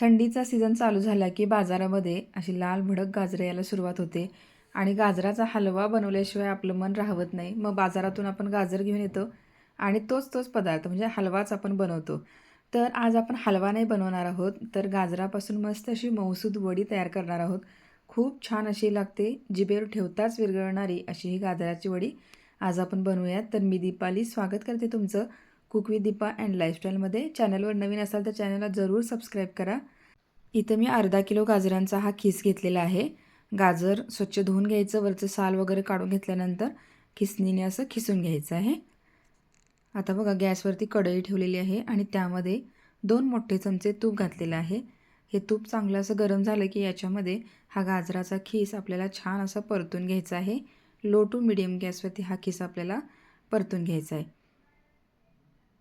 थंडीचा सीझन चालू झाला की बाजारामध्ये अशी लाल भडक गाजरं यायला सुरुवात होते. आणि गाजराचा हलवा बनवल्याशिवाय आपलं मन राहवत नाही. मग बाजारातून आपण गाजर घेऊन येतो आणि तोच तोच पदार्थ म्हणजे हलवाच आपण बनवतो. तर आज आपण हलवा नाही बनवणार आहोत तर गाजरापासून मस्त अशी मौसूद वडी तयार करणार आहोत. खूप छान अशी लागते. जिभेवर ठेवताच विरघळणारी अशी ही गाजराची वडी आज आपण बनवूयात. तर मी दीपाली स्वागत करते तुमचं. कुक विथ दीपा अँड लाईफस्टाईलमध्ये. चॅनलवर नवीन असाल तर चॅनलला जरूर सबस्क्राईब करा. इथं मी अर्धा किलो गाजरांचा हा खिस घेतलेला आहे. गाजर स्वच्छ धुवून घ्यायचं वरचं साल वगैरे काढून घेतल्यानंतर खिसणीने असं खिसून घ्यायचं आहे. आता बघा गॅसवरती कढई ठेवलेली आहे आणि त्यामध्ये दोन मोठे चमचे तूप घातलेलं आहे. हे तूप चांगलं असं गरम झालं की याच्यामध्ये हा गाजराचा खीस आपल्याला छान असा परतून घ्यायचा आहे. लो टू मिडियम गॅसवरती हा खिस आपल्याला परतून घ्यायचा आहे.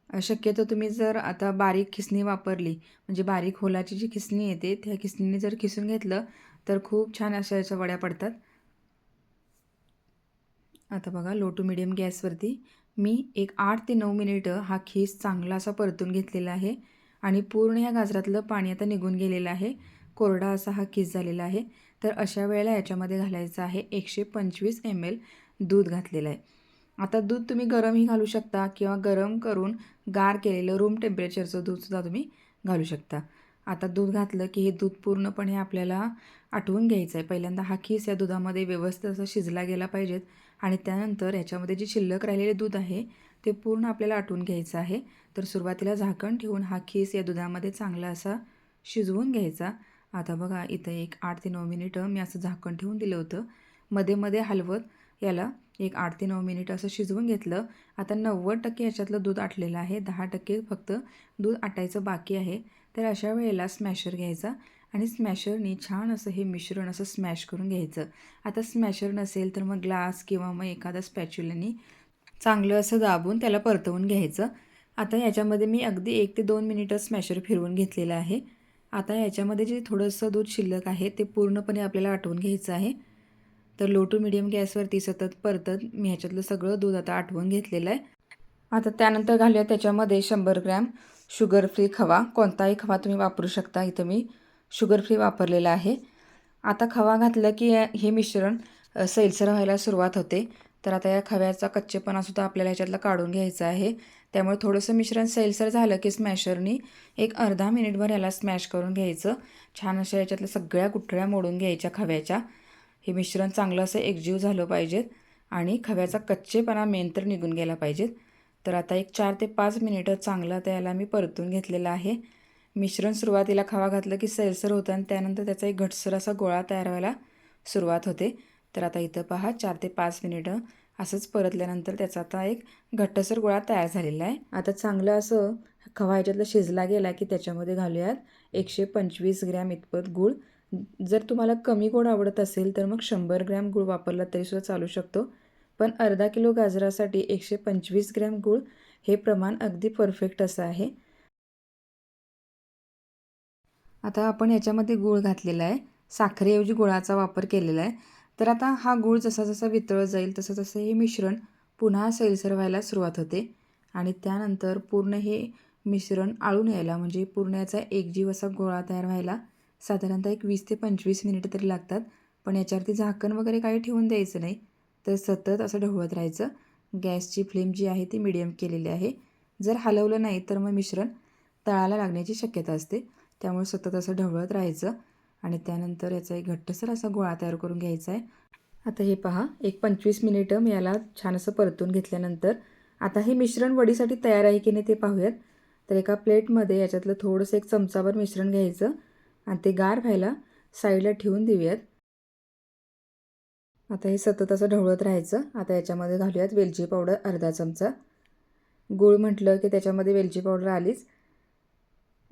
शक्यतो तुम्ही जर आता बारीक खिसणी वापरली म्हणजे बारीक होलाची जी खिसणी येते त्या खिसणीने जर खिसून घेतलं तर खूप छान अशा याच्या वड्या पडतात. आता बघा लो टू मिडियम गॅसवरती मी एक आठ ते नऊ मिनिटं हा खीस चांगला असा परतून घेतलेला आहे आणि पूर्ण ह्या गाजरातलं पाणी आता निघून गेलेलं आहे. कोरडा असा हा खीस झालेला आहे. तर अशा वेळेला याच्यामध्ये घालायचं आहे एकशे पंचवीस एम एल दूध घातलेलं आहे. आता दूध तुम्ही गरमही घालू शकता किंवा गरम करून गार केलेलं रूम टेम्परेचरचं दूधसुद्धा तुम्ही घालू शकता. आता दूध घातलं की हे दूध पूर्णपणे आपल्याला आटवून घ्यायचं आहे पहिल्यांदा हा खीस या दुधामध्ये व्यवस्थित असं शिजला गेला पाहिजेत आणि त्यानंतर याच्यामध्ये जे शिल्लक राहिलेले दूध आहे ते पूर्ण आपल्याला आटवून घ्यायचं आहे. तर सुरुवातीला झाकण ठेवून हा खीस या दुधामध्ये चांगला असा शिजवून घ्यायचा. आता बघा इथं एक आठ ते नऊ मिनिटं मी असं झाकण ठेवून दिलं होतं. मध्ये मध्ये हलवत याला एक आठ ते नऊ मिनिट असं शिजवून घेतलं. आता नव्वद टक्के याच्यातलं दूध आटलेलं आहे. दहा टक्के फक्त दूध आटायचं बाकी आहे. तर अशा वेळेला स्मॅशर घ्यायचा आणि स्मॅशरनी छान असं हे मिश्रण असं स्मॅश करून घ्यायचं. आता स्मॅशर नसेल तर मग ग्लास किंवा मग एखादा स्पॅच्युलानी चांगलं असं दाबून त्याला परतवून घ्यायचं. आता याच्यामध्ये मी अगदी एक ते दोन मिनिटं स्मॅशर फिरवून घेतलेलं आहे. आता याच्यामध्ये जे थोडंसं दूध शिल्लक आहे ते पूर्णपणे आपल्याला आटवून घ्यायचं आहे. तर लो टू मिडियम गॅसवरती सतत परतत मी ह्याच्यातलं सगळं दूध आता आठवून घेतलेलं आहे. आता त्यानंतर घालूया त्याच्यामध्ये शंभर ग्रॅम शुगर फ्री खवा. कोणताही खवा तुम्ही वापरू शकता इथं मी शुगर फ्री वापरलेला आहे. आता खवा घातलं की हे मिश्रण सैलसर व्हायला सुरुवात होते. तर आता या खव्याचा कच्चेपणासुद्धा आपल्याला ह्याच्यातला काढून घ्यायचा आहे. त्यामुळे थोडंसं मिश्रण सैलसर झालं की स्मॅशरनी एक अर्धा मिनिटभर याला स्मॅश करून घ्यायचं. छान अशा याच्यातल्या सगळ्या कुठळ्या मोडून घ्यायच्या खव्याच्या. हे मिश्रण चांगलं असं एकजीव झालं पाहिजेत आणि खव्याचा कच्चेपणा मेन तर निघून गेला पाहिजेत. तर आता एक चार ते पाच मिनिटं चांगलं त्याला मी परतून घेतलेलं आहे. मिश्रण सुरुवातीला खवा घातलं की सैलसर होतं आणि त्यानंतर त्याचा एक घटसर असा गोळा तयार व्हायला सुरुवात होते. तर आता इथं पहा चार ते पाच मिनिटं असंच परतल्यानंतर त्याचा आता एक घट्टसर गोळा तयार झालेला आहे. आता चांगलं असं खवा ह्याच्यातलं शिजला गेला की त्याच्यामध्ये घालूयात एकशे पंचवीस ग्रॅम इतपत गूळ जर तुम्हाला कमी गोड आवडत असेल तर मग शंभर ग्रॅम गूळ वापरला तरीसुद्धा चालू शकतो. पण अर्धा किलो गाजरासाठी एकशे पंचवीस ग्रॅम गूळ हे प्रमाण अगदी परफेक्ट असं आहे. आता आपण याच्यामध्ये गूळ घातलेला आहे. साखरेऐवजी गुळाचा वापर केलेला आहे. तर आता हा गूळ जसा जसा वितळत जाईल तसं तसं हे मिश्रण पुन्हा सैलसर व्हायला सुरुवात होते. आणि त्यानंतर पूर्ण हे मिश्रण आळून यायला म्हणजे पूर्ण याचा एकजीव असा गोळा तयार व्हायला साधारणतः एक वीस ते पंचवीस मिनिटं तरी लागतात. पण याच्यावरती झाकण वगैरे काही ठेवून द्यायचं नाही. तर सतत असं ढवळत राहायचं. गॅसची फ्लेम जी आहे ती मिडियम केलेली आहे. जर हलवलं नाही तर मग मिश्रण तळाला लागण्याची शक्यता असते. त्यामुळे सतत असं ढवळत राहायचं. आणि त्यानंतर याचा एक घट्टसर असा गोळा तयार करून घ्यायचा आहे. आता हे पहा. एक पंचवीस मिनिटं मी याला छान असं परतून घेतल्यानंतर आता हे मिश्रण वडीसाठी तयार आहे की नाही ते पाहूयात. तर एका प्लेटमध्ये याच्यातलं थोडंसं एक चमचाभर मिश्रण घ्यायचं. आणि ते गार व्हायला साईडला ठेवून देऊयात. आता हे सतत असं ढवळत राहायचं. आता याच्यामध्ये घालूयात वेलची पावडर अर्धा चमचा. गूळ म्हटलं की त्याच्यामध्ये वेलची पावडर आलीच.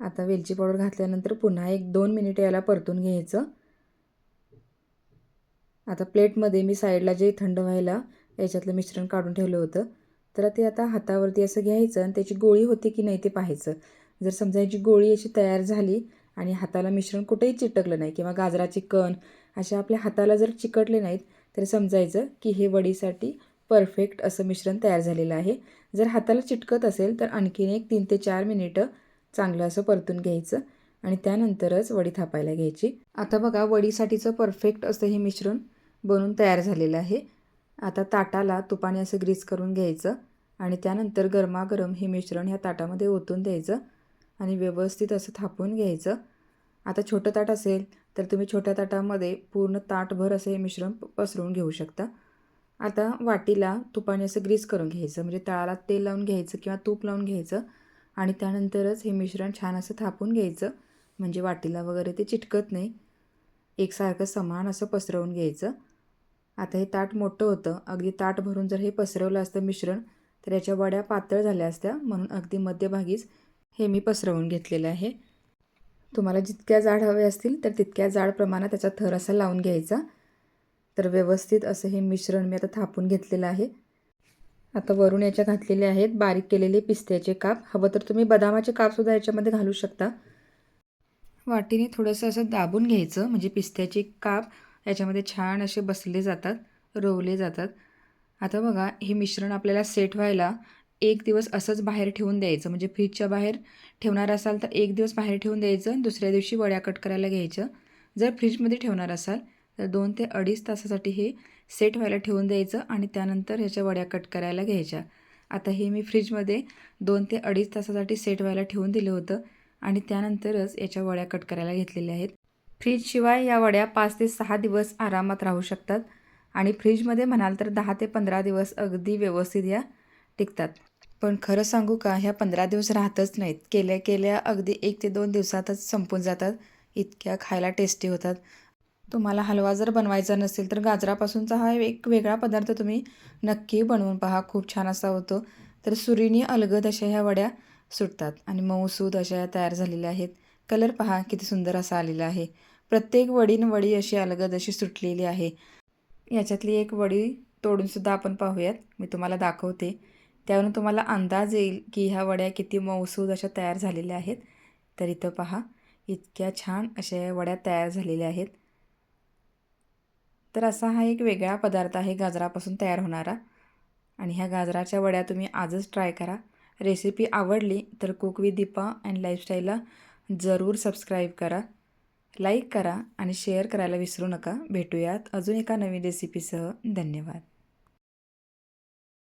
आता वेलची पावडर घातल्यानंतर पुन्हा एक दोन मिनिटं याला परतून घ्यायचं. आता प्लेटमध्ये मी साईडला जे थंड व्हायला याच्यातलं मिश्रण काढून ठेवलं होतं. तर ते आता हातावरती असं घ्यायचं आणि त्याची गोळी होती की नाही ते पाहायचं. जर समजा याची गोळी अशी तयार झाली आणि हाताला मिश्रण कुठेही चिटकलं नाही किंवा गाजराचे कण असे आपल्या हाताला जर चिकटले नाहीत तर समजायचं की हे वडीसाठी परफेक्ट असं मिश्रण तयार झालेलं आहे. जर हाताला चिटकत असेल तर आणखीन एक तीन ते चार मिनिटं चांगलं असं परतून घ्यायचं आणि त्यानंतरच वडी थापायला घ्यायची. आता बघा वडीसाठीचं परफेक्ट असं हे मिश्रण बनून तयार झालेलं आहे. आता ताटाला तुपाने असं ग्रीस करून घ्यायचं आणि त्यानंतर गरमागरम हे मिश्रण ह्या ताटामध्ये ओतून द्यायचं. आणि व्यवस्थित असं थापून घ्यायचं. आता छोटं ताट असेल तर तुम्ही छोट्या ताटामध्ये पूर्ण ताटभर असं हे मिश्रण पसरून पसरवून घेऊ शकता. आता वाटीला तुपाने असं ग्रीस करून घ्यायचं. म्हणजे तळाला तेल लावून घ्यायचं किंवा तूप लावून घ्यायचं. आणि त्यानंतरच हे मिश्रण छान असं थापून घ्यायचं. म्हणजे वाटीला वगैरे ते चिटकत नाही. एकसारखं समान असं पसरवून घ्यायचं. आता हे ताट मोठं होतं. अगदी ताट भरून जर हे पसरवलं असतं मिश्रण तर याच्या वड्या पातळ झाल्या असत्या. म्हणून अगदी मध्यभागीच हे मी पसरवून घेतलेलं आहे. तुम्हाला जितक्या जाड हवे असतील तर तितक्या जाड प्रमाणात त्याचा थर असा लावून घ्यायचा. तर व्यवस्थित असं हे मिश्रण मी आता थापून घेतलेलं आहे. आता वरून याच्या घातलेले आहेत बारीक केलेले पिस्त्याचे काप. हवं तर तुम्ही बदामाचे कापसुद्धा याच्यामध्ये घालू शकता. वाटीने थोडंसं असं दाबून घ्यायचं. म्हणजे पिस्त्याचे काप याच्यामध्ये छान असे बसले जातात रोवले जातात. आता बघा हे मिश्रण आपल्याला सेट व्हायला एक दिवस असंच बाहेर ठेवून द्यायचं. म्हणजे फ्रीजच्या बाहेर ठेवणार असाल तर एक दिवस बाहेर ठेवून द्यायचं दुसऱ्या दिवशी वड्या कट करायला घ्यायचं. जर फ्रीजमध्ये ठेवणार असाल तर दोन ते अडीच तासासाठी हे सेट व्हायला ठेवून द्यायचं आणि त्यानंतर ह्याच्या वड्या कट करायला घ्यायच्या. आता हे मी फ्रीजमध्ये दोन ते अडीच तासासाठी सेट व्हायला ठेवून दिलं होतं आणि त्यानंतरच याच्या वड्या कट करायला घेतलेल्या आहेत. फ्रीजशिवाय या वड्या पाच ते सहा दिवस आरामात राहू शकतात आणि फ्रीजमध्ये म्हणाल तर दहा ते पंधरा दिवस अगदी व्यवस्थित या टिकतात. पण खरं सांगू का ह्या पंधरा दिवस राहतच नाहीत. केल्या केल्या अगदी एक ते दोन दिवसातच संपून जातात. इतक्या खायला टेस्टी होतात. तुम्हाला हलवा जर बनवायचा नसेल तर गाजरापासूनचा हा एक वेगळा पदार्थ तुम्ही नक्की बनवून पहा. खूप छान असा होतो. तर सुरीनी अलगद अशा ह्या वड्या सुटतात आणि मऊसूद अशा ह्या तयार झालेल्या आहेत. कलर पहा किती सुंदर असा आलेला आहे. प्रत्येक वडीन वडी अशी अलगद अशी सुटलेली आहे. याच्यातली एक वडी तोडूनसुद्धा आपण पाहूयात. मी तुम्हाला दाखवते. त्यावरून तुम्हाला अंदाज येईल की ह्या वड्या किती मऊसूद अशा तयार झालेल्या आहेत. तर इथं पहा इतक्या छान अशा वड्या तयार झालेल्या आहेत. तर असा हा एक वेगळा पदार्थ आहे गाजरापासून तयार होणारा. आणि ह्या गाजराच्या वड्या तुम्ही आजच ट्राय करा. रेसिपी आवडली तर कुक विथ दीपा अँड लाईफस्टाईलला जरूर सबस्क्राईब करा. लाईक करा आणि शेअर करायला विसरू नका. भेटूयात अजून एका नवीन रेसिपीसह. धन्यवाद.